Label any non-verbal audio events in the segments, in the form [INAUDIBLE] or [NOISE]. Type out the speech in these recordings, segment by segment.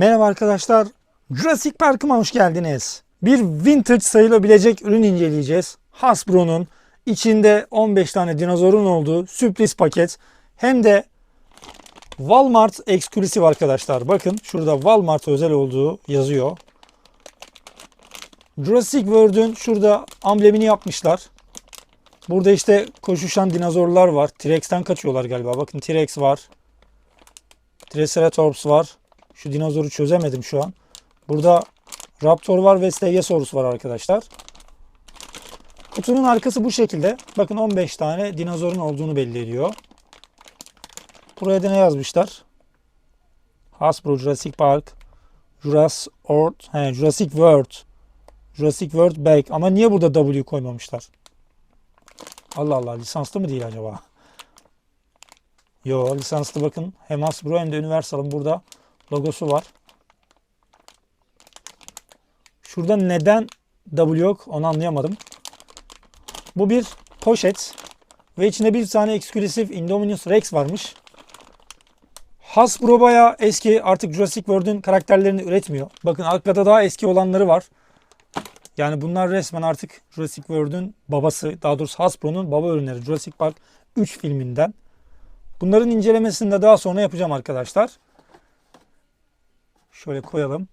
Merhaba arkadaşlar. Jurassic Park'ıma hoş geldiniz. Bir vintage sayılabilecek ürün inceleyeceğiz. Hasbro'nun içinde 15 tane dinozorun olduğu sürpriz paket. Hem de Walmart eksklusif arkadaşlar. Bakın şurada Walmart özel olduğu yazıyor. Jurassic World'ün şurada amblemini yapmışlar. Burada işte koşuşan dinozorlar var. T-Rex'ten kaçıyorlar galiba. Bakın T-Rex var. Triceratops var. Şu dinozoru çözemedim şu an. Burada Raptor var ve Stegosaurus var arkadaşlar. Kutunun arkası bu şekilde. Bakın 15 tane dinozorun olduğunu belli ediyor. Buraya da ne yazmışlar? Hasbro Jurassic Park, Jurassic World, he, Jurassic World, Jurassic World Bag. Ama niye burada W koymamışlar? Allah Allah lisanslı mı değil acaba? Yo lisanslı bakın. Hem Hasbro hem de Universal'ın burada logosu var. Şurada neden W yok onu anlayamadım. Bu bir poşet ve içinde bir tane eksklusif Indominus Rex varmış. Hasbro bayağı eski artık Jurassic World'ün karakterlerini üretmiyor. Bakın arkada daha eski olanları var. Yani bunlar resmen artık Jurassic World'ün babası, daha doğrusu Hasbro'nun baba ürünleri Jurassic Park 3 filminden. Bunların incelemesini de daha sonra yapacağım arkadaşlar. Şöyle koyalım.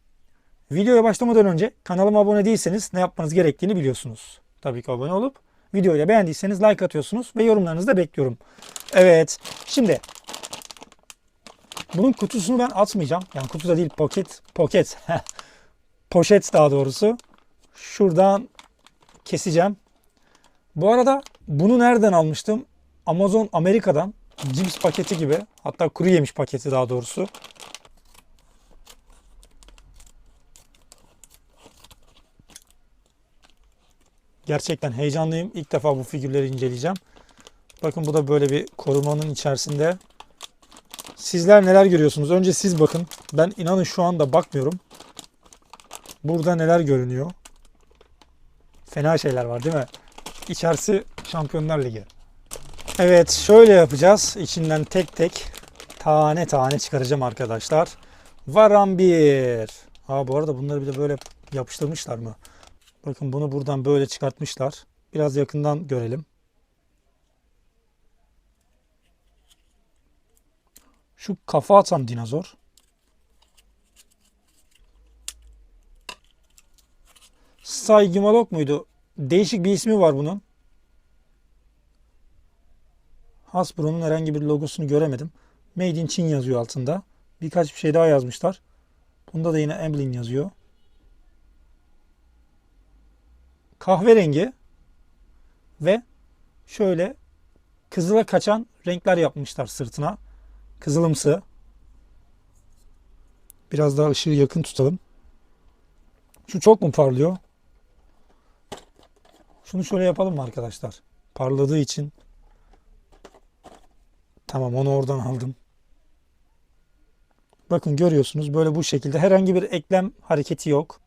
Videoya başlamadan önce kanalıma abone değilseniz ne yapmanız gerektiğini biliyorsunuz. Tabii ki abone olup videoyu da beğendiyseniz like atıyorsunuz ve yorumlarınızı da bekliyorum. Evet. Şimdi bunun kutusunu ben atmayacağım. Yani kutu da değil poket. Poket. [LAUGHS] Poşet daha doğrusu. Şuradan keseceğim. Bu arada bunu nereden almıştım? Amazon Amerika'dan cips paketi gibi. Hatta kuru yemiş paketi daha doğrusu. Gerçekten heyecanlıyım. İlk defa bu figürleri inceleyeceğim. Bakın bu da böyle bir korumanın içerisinde. Sizler neler görüyorsunuz? Önce siz bakın. Ben inanın şu anda bakmıyorum. Burada neler görünüyor? Fena şeyler var değil mi? İçerisi Şampiyonlar Ligi. Evet şöyle yapacağız. İçinden tek tek tane tane çıkaracağım arkadaşlar. Varan bir. Ha bu arada bunları bir de böyle yapıştırmışlar mı? Bakın bunu buradan böyle çıkartmışlar. Biraz yakından görelim. Şu kafa atan dinozor. Saygımalok muydu? Değişik bir ismi var bunun. Hasbro'nun herhangi bir logosunu göremedim. Made in Çin yazıyor altında. Birkaç bir şey daha yazmışlar. Bunda da yine emblem yazıyor. Kahverengi ve şöyle kızıla kaçan renkler yapmışlar sırtına. Kızılımsı. Biraz daha ışığı yakın tutalım. Şu çok mu parlıyor? Şunu şöyle yapalım mı arkadaşlar? Parladığı için. Tamam onu oradan aldım. Bakın görüyorsunuz böyle bu şekilde herhangi bir eklem hareketi yok.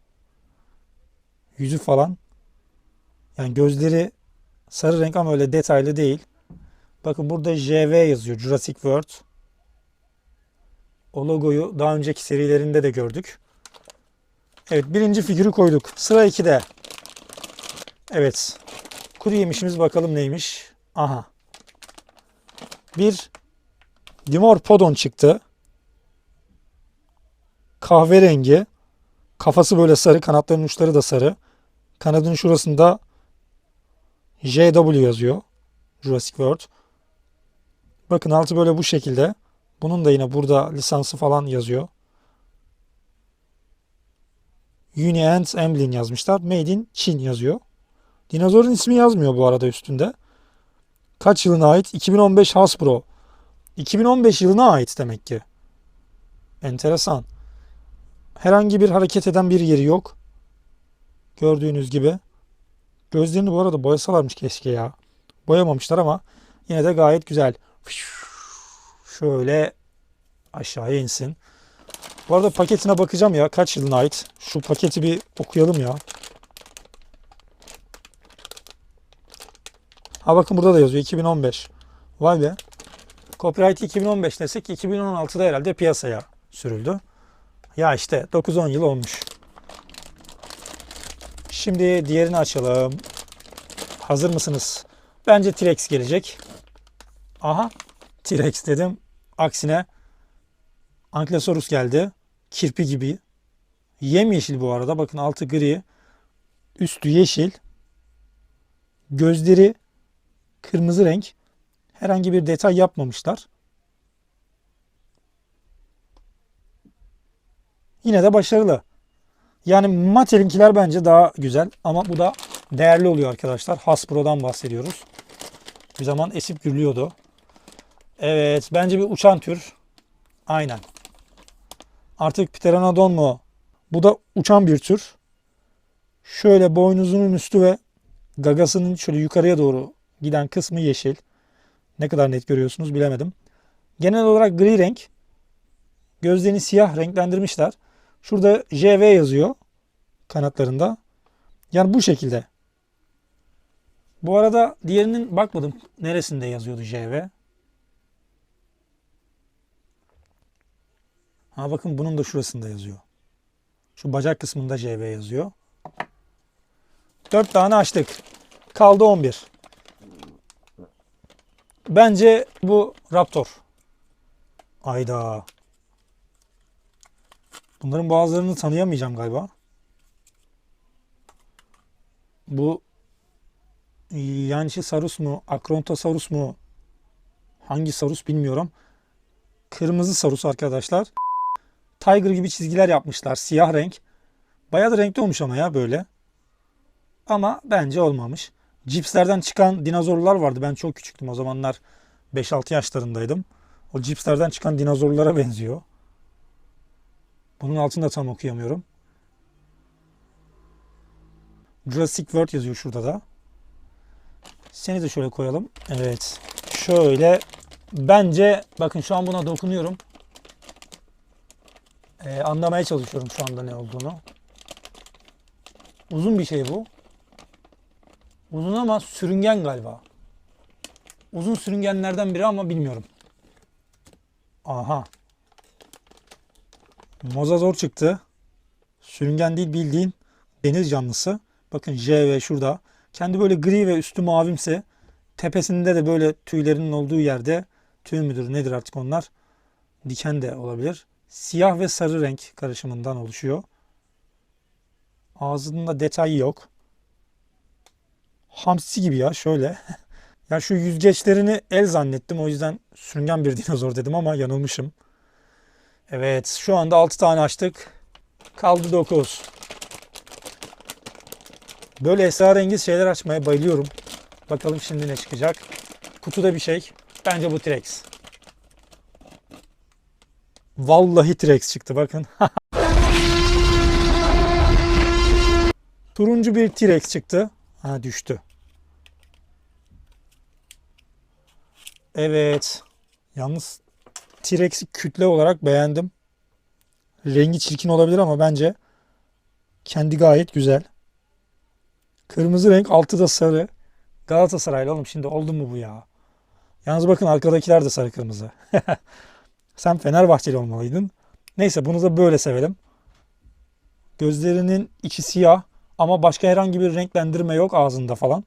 Yüzü falan. Yani gözleri sarı renk ama öyle detaylı değil. Bakın burada JV yazıyor. Jurassic World. O logoyu daha önceki serilerinde de gördük. Evet birinci figürü koyduk. Sıra 2'de. Evet. Kuru yemişimiz bakalım neymiş. Aha. Bir Dimorphodon çıktı. Kahverengi. Kafası böyle sarı. Kanatlarının uçları da sarı. Kanadının şurasında JW yazıyor. Jurassic World. Bakın altı böyle bu şekilde. Bunun da yine burada lisansı falan yazıyor. Uni and Emblem yazmışlar. Made in Çin yazıyor. Dinozorun ismi yazmıyor bu arada üstünde. Kaç yılına ait? 2015 Hasbro. 2015 yılına ait demek ki. Enteresan. Herhangi bir hareket eden bir yeri yok. Gördüğünüz gibi. Gözlerini bu arada boyasalarmış keşke ya. Boyamamışlar ama yine de gayet güzel. Şöyle aşağıya insin. Bu arada paketine bakacağım ya. Kaç yılına ait? Şu paketi bir okuyalım ya. Ha bakın burada da yazıyor 2015. Vay be. Copyright 2015 desek 2016'da herhalde piyasaya sürüldü. Ya işte 9-10 yıl olmuş. Şimdi diğerini açalım. Hazır mısınız? Bence T-Rex gelecek. Aha T-Rex dedim. Aksine Ankylosaurus geldi. Kirpi gibi. Yemyeşil bu arada. Bakın altı gri. Üstü yeşil. Gözleri kırmızı renk. Herhangi bir detay yapmamışlar. Yine de başarılı. Yani Mattel'inkiler bence daha güzel ama bu da değerli oluyor arkadaşlar. Hasbro'dan bahsediyoruz. Bir zaman esip gürlüyordu. Evet bence bir uçan tür. Aynen. Artık Pteranodon mu? Bu da uçan bir tür. Şöyle boynuzunun üstü ve gagasının şöyle yukarıya doğru giden kısmı yeşil. Ne kadar net görüyorsunuz bilemedim. Genel olarak gri renk. Gözlerini siyah renklendirmişler. Şurada JV yazıyor kanatlarında. Yani bu şekilde. Bu arada diğerinin bakmadım neresinde yazıyordu JV. Ha bakın bunun da şurasında yazıyor. Şu bacak kısmında JV yazıyor. 4 tane açtık. Kaldı 11. Bence bu Raptor. Ayda. Bunların bazılarını tanıyamayacağım galiba. Bu Yanchiosaurus mu, Akrontosaurus mu? Hangi sarus bilmiyorum. Kırmızı sarus arkadaşlar. Tiger gibi çizgiler yapmışlar. Siyah renk. Bayağı da renkli olmuş ama ya böyle. Ama bence olmamış. Cipslerden çıkan dinozorlar vardı. Ben çok küçüktüm o zamanlar. 5-6 yaşlarındaydım. O cipslerden çıkan dinozorlara benziyor. Bunun altını da tam okuyamıyorum. Jurassic World yazıyor şurada da. Seni de şöyle koyalım. Evet. Şöyle. Bence bakın şu an buna dokunuyorum. Ee, anlamaya çalışıyorum şu anda ne olduğunu. Uzun bir şey bu. Uzun ama sürüngen galiba. Uzun sürüngenlerden biri ama bilmiyorum. Aha. Mozazor çıktı. Sürüngen değil bildiğin deniz canlısı. Bakın J ve şurada. Kendi böyle gri ve üstü mavimse tepesinde de böyle tüylerinin olduğu yerde tüy müdür nedir artık onlar diken de olabilir. Siyah ve sarı renk karışımından oluşuyor. Ağzında detay yok. Hamsi gibi ya şöyle. [LAUGHS] ya şu yüzgeçlerini el zannettim o yüzden sürüngen bir dinozor dedim ama yanılmışım. Evet şu anda 6 tane açtık. Kaldı 9. Böyle esrarengiz şeyler açmaya bayılıyorum. Bakalım şimdi ne çıkacak. Kutuda bir şey. Bence bu T-Rex. Vallahi T-Rex çıktı bakın. [LAUGHS] Turuncu bir T-Rex çıktı. Ha düştü. Evet. Yalnız T-Rex'i kütle olarak beğendim. Rengi çirkin olabilir ama bence kendi gayet güzel. Kırmızı renk altı da sarı. Galatasaraylı oğlum şimdi oldu mu bu ya? Yalnız bakın arkadakiler de sarı kırmızı. [LAUGHS] Sen Fenerbahçeli olmalıydın. Neyse bunu da böyle sevelim. Gözlerinin içi siyah ama başka herhangi bir renklendirme yok ağzında falan.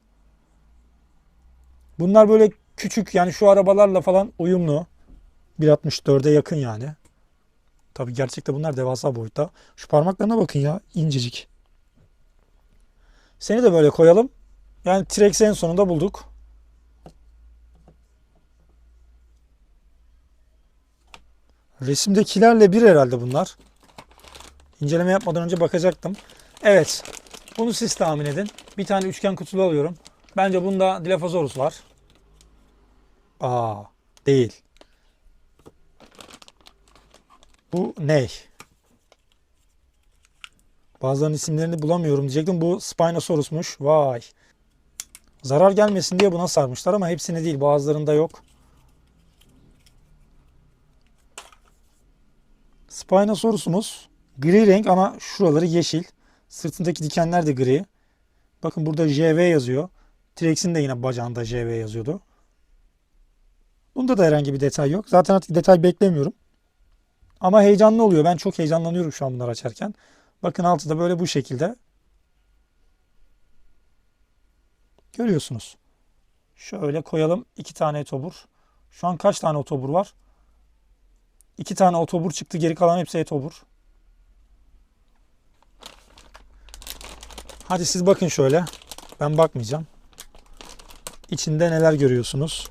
Bunlar böyle küçük yani şu arabalarla falan uyumlu. 1.64'e yakın yani. Tabi gerçekte bunlar devasa boyutta. Şu parmaklarına bakın ya incecik. Seni de böyle koyalım. Yani T-Rex'i en sonunda bulduk. Resimdekilerle bir herhalde bunlar. İnceleme yapmadan önce bakacaktım. Evet. Bunu siz tahmin edin. Bir tane üçgen kutulu alıyorum. Bence bunda Dilophosaurus var. Aa, değil. Bu ne? Bazılarının isimlerini bulamıyorum diyecektim. Bu Spinosaurus'muş. Vay. Zarar gelmesin diye buna sarmışlar ama hepsini değil. Bazılarında yok. Spinosaurus'umuz gri renk ama şuraları yeşil. Sırtındaki dikenler de gri. Bakın burada JV yazıyor. T-Rex'in de yine bacağında JV yazıyordu. Bunda da herhangi bir detay yok. Zaten artık detay beklemiyorum. Ama heyecanlı oluyor. Ben çok heyecanlanıyorum şu an bunları açarken. Bakın altı da böyle bu şekilde. Görüyorsunuz. Şöyle koyalım. iki tane etobur. Şu an kaç tane otobur var? İki tane otobur çıktı. Geri kalan hepsi etobur. Hadi siz bakın şöyle. Ben bakmayacağım. İçinde neler görüyorsunuz?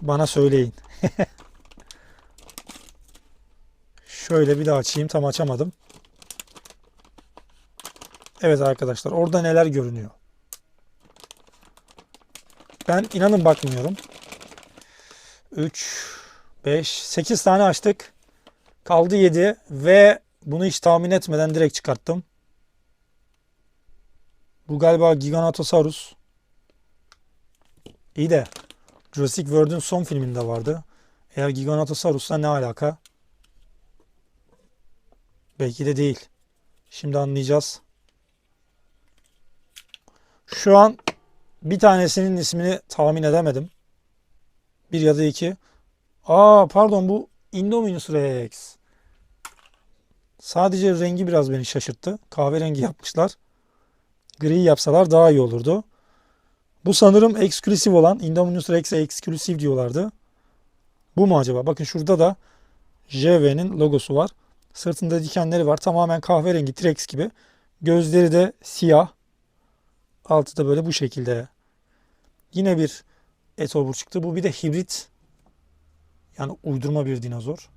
Bana söyleyin. [LAUGHS] Şöyle bir daha açayım. Tam açamadım. Evet arkadaşlar orada neler görünüyor. Ben inanın bakmıyorum. 3, 5, 8 tane açtık. Kaldı 7 ve bunu hiç tahmin etmeden direkt çıkarttım. Bu galiba Giganotosaurus. İyi de Jurassic World'ün son filminde vardı. Eğer Giganotosaurus'la ne alaka? Belki de değil. Şimdi anlayacağız. Şu an bir tanesinin ismini tahmin edemedim. Bir ya da iki. Aa pardon bu Indominus Rex. Sadece rengi biraz beni şaşırttı. Kahverengi yapmışlar. Gri yapsalar daha iyi olurdu. Bu sanırım eksklusif olan Indominus Rex'e eksklusif diyorlardı. Bu mu acaba? Bakın şurada da JV'nin logosu var. Sırtında dikenleri var. Tamamen kahverengi T-Rex gibi. Gözleri de siyah. Altı da böyle bu şekilde. Yine bir etobur çıktı. Bu bir de hibrit. Yani uydurma bir dinozor.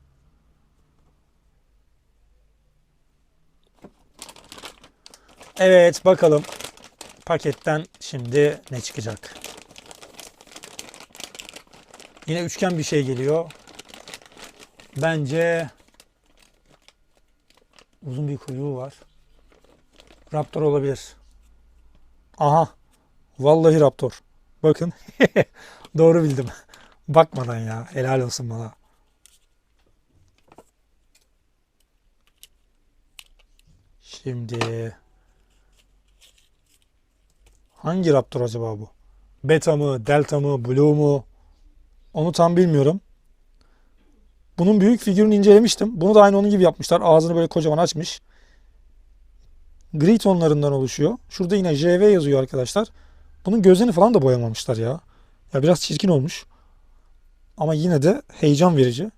Evet bakalım paketten şimdi ne çıkacak. Yine üçgen bir şey geliyor. Bence uzun bir kuyruğu var. Raptor olabilir. Aha. Vallahi Raptor. Bakın. [LAUGHS] Doğru bildim. Bakmadan ya. Helal olsun bana. Şimdi hangi Raptor acaba bu? Beta mı, Delta mı, Blue mu? Onu tam bilmiyorum. Bunun büyük figürünü incelemiştim. Bunu da aynı onun gibi yapmışlar. Ağzını böyle kocaman açmış. Gri tonlarından oluşuyor. Şurada yine JV yazıyor arkadaşlar. Bunun gözlerini falan da boyamamışlar ya. Ya biraz çirkin olmuş. Ama yine de heyecan verici.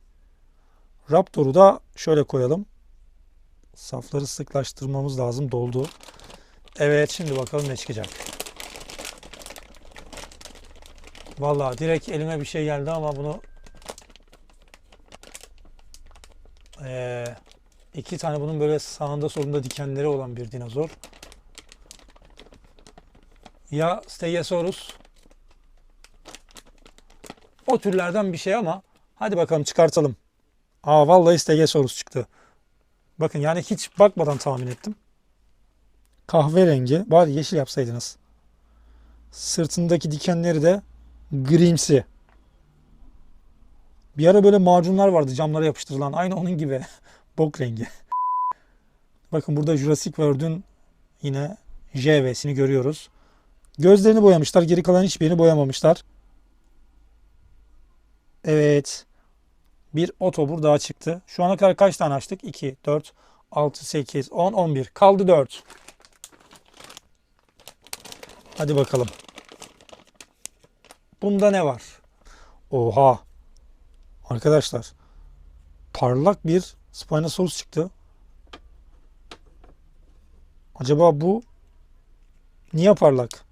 Raptor'u da şöyle koyalım. Safları sıklaştırmamız lazım. Doldu. Evet şimdi bakalım ne çıkacak. Vallahi direkt elime bir şey geldi ama bunu ee, iki tane bunun böyle sağında solunda dikenleri olan bir dinozor. Ya Stegosaurus o türlerden bir şey ama hadi bakalım çıkartalım. Aa vallahi Stegosaurus çıktı. Bakın yani hiç bakmadan tahmin ettim. Kahverengi. Bari yeşil yapsaydınız. Sırtındaki dikenleri de grimsi. Bir ara böyle macunlar vardı camlara yapıştırılan. Aynı onun gibi. [LAUGHS] Bok rengi. Bakın burada Jurassic World'ün yine JV'sini görüyoruz. Gözlerini boyamışlar. Geri kalan hiçbirini boyamamışlar. Evet. Bir otobur daha çıktı. Şu ana kadar kaç tane açtık? 2, 4, 6, 8, 10, 11. Kaldı 4. Hadi bakalım. Bunda ne var? Oha. Arkadaşlar. Parlak bir Spinosaurus çıktı. Acaba bu niye parlak?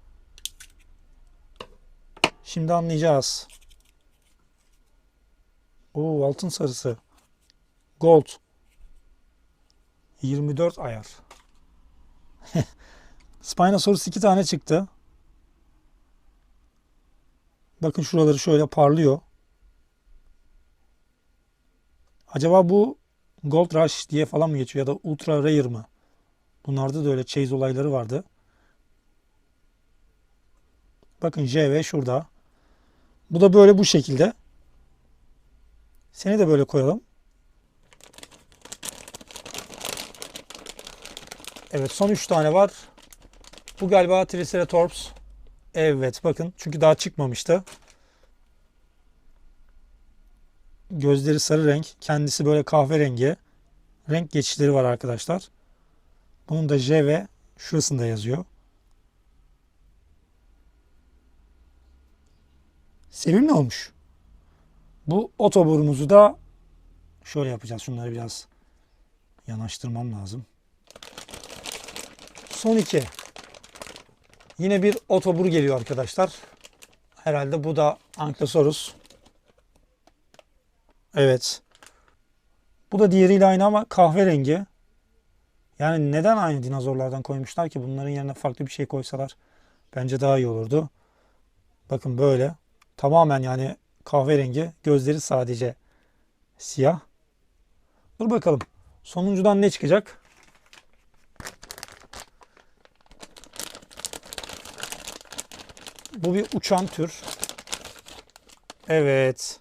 Şimdi anlayacağız. Oo altın sarısı. Gold. 24 ayar. [LAUGHS] Spinosaurus iki tane çıktı. Bakın şuraları şöyle parlıyor. Acaba bu Gold Rush diye falan mı geçiyor ya da Ultra Rare mı? Bunlarda da öyle chase olayları vardı. Bakın JV şurada. Bu da böyle bu şekilde. Seni de böyle koyalım. Evet son 3 tane var. Bu galiba Triceratops. Evet bakın çünkü daha çıkmamıştı. Gözleri sarı renk. Kendisi böyle kahverengi. Renk geçişleri var arkadaşlar. Bunun da J ve şurasında yazıyor. Sevimli olmuş. Bu otoburumuzu da şöyle yapacağız. Şunları biraz yanaştırmam lazım. Son iki. Yine bir otobur geliyor arkadaşlar. Herhalde bu da Ankylosaurus. Evet. Bu da diğeriyle aynı ama kahverengi. Yani neden aynı dinozorlardan koymuşlar ki? Bunların yerine farklı bir şey koysalar bence daha iyi olurdu. Bakın böyle. Tamamen yani kahverengi. Gözleri sadece siyah. Dur bakalım. Sonuncudan ne çıkacak? Bu bir uçan tür. Evet.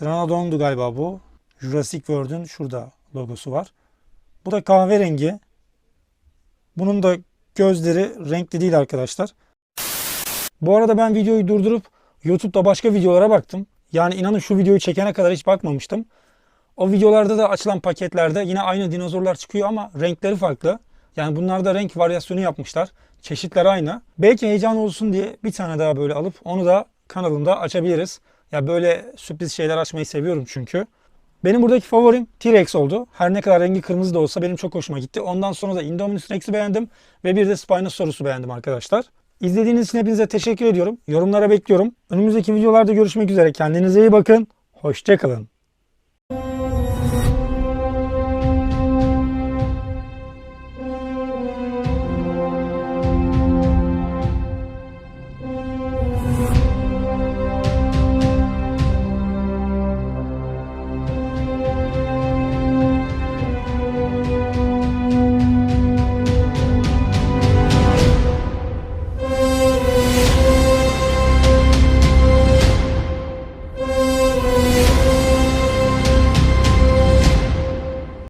Tranodon'du galiba bu. Jurassic World'ün şurada logosu var. Bu da kahverengi. Bunun da gözleri renkli değil arkadaşlar. Bu arada ben videoyu durdurup YouTube'da başka videolara baktım. Yani inanın şu videoyu çekene kadar hiç bakmamıştım. O videolarda da açılan paketlerde yine aynı dinozorlar çıkıyor ama renkleri farklı. Yani bunlarda renk varyasyonu yapmışlar. Çeşitler aynı. Belki heyecan olsun diye bir tane daha böyle alıp onu da kanalımda açabiliriz. Ya böyle sürpriz şeyler açmayı seviyorum çünkü. Benim buradaki favorim T-Rex oldu. Her ne kadar rengi kırmızı da olsa benim çok hoşuma gitti. Ondan sonra da Indominus Rex'i beğendim ve bir de Spinosaurus'u beğendim arkadaşlar. İzlediğiniz için hepinize teşekkür ediyorum. Yorumlara bekliyorum. Önümüzdeki videolarda görüşmek üzere. Kendinize iyi bakın. Hoşçakalın.